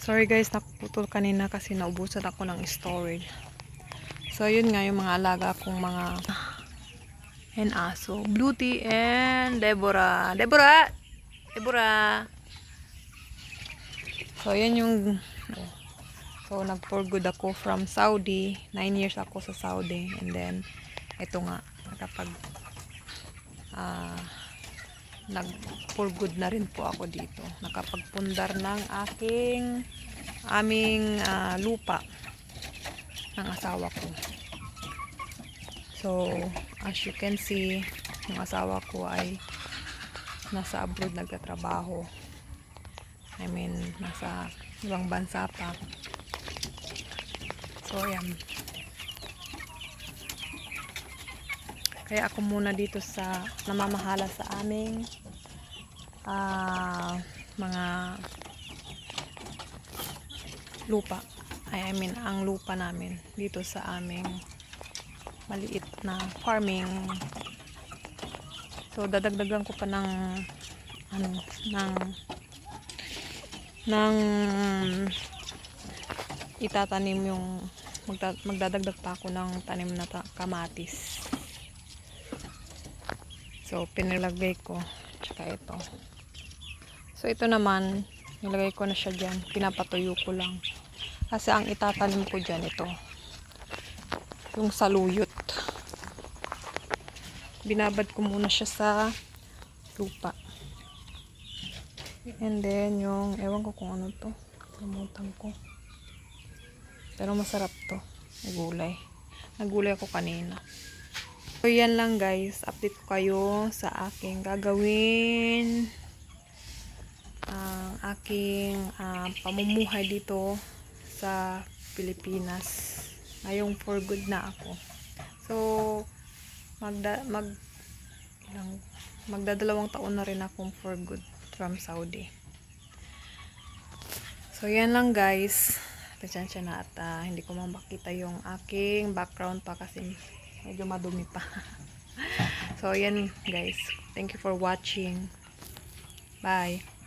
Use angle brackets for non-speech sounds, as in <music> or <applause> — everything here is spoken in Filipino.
Sorry guys, nakuputol kanina kasi naubusan ako ng storage. So, yun nga yung mga alaga kong mga and aso. Bluety and Deborah. Deborah! Deborah! So, yan yung So, nag-for good ako from Saudi. Nine years ako sa Saudi. And then, ito nga, nakapag ah nag for good na rin po ako dito. Nakapagpundar ng aking aming ah, lupa ng asawa ko. So, as you can see, yung asawa ko ay nasa abroad nagtatrabaho. I mean, nasa ibang bansa pa. So, ayan. Kaya ako muna dito sa namamahala sa aming ah, mga lupa. I mean, ang lupa namin dito sa aming maliit na farming. So, dadagdagan ko pa ng ano, ng ng itatanim yung magda, magdadagdag pa ako ng tanim na ta, kamatis. So, pinilagay ko. Tsaka ito. So, ito naman, nilagay ko na siya dyan. Pinapatuyo ko lang. Kasi ang itatanim ko dyan, ito. Yung saluyot. Binabad ko muna siya sa lupa. And then, yung, ewan ko kung ano to. Kalimutan ko. Pero masarap to. Nagulay. Nagulay ako kanina. So, yan lang guys. Update ko kayo sa aking gagawin. Ang aking ah, pamumuhay dito sa Pilipinas. Ngayong for good na ako. So, magda, mag, ilang, magdadalawang taon na rin akong for good from Saudi. So, yan lang guys. Pasensya na at ah, hindi ko makita yung aking background pa kasi medyo madumi pa. <laughs> so, yan guys. Thank you for watching. Bye.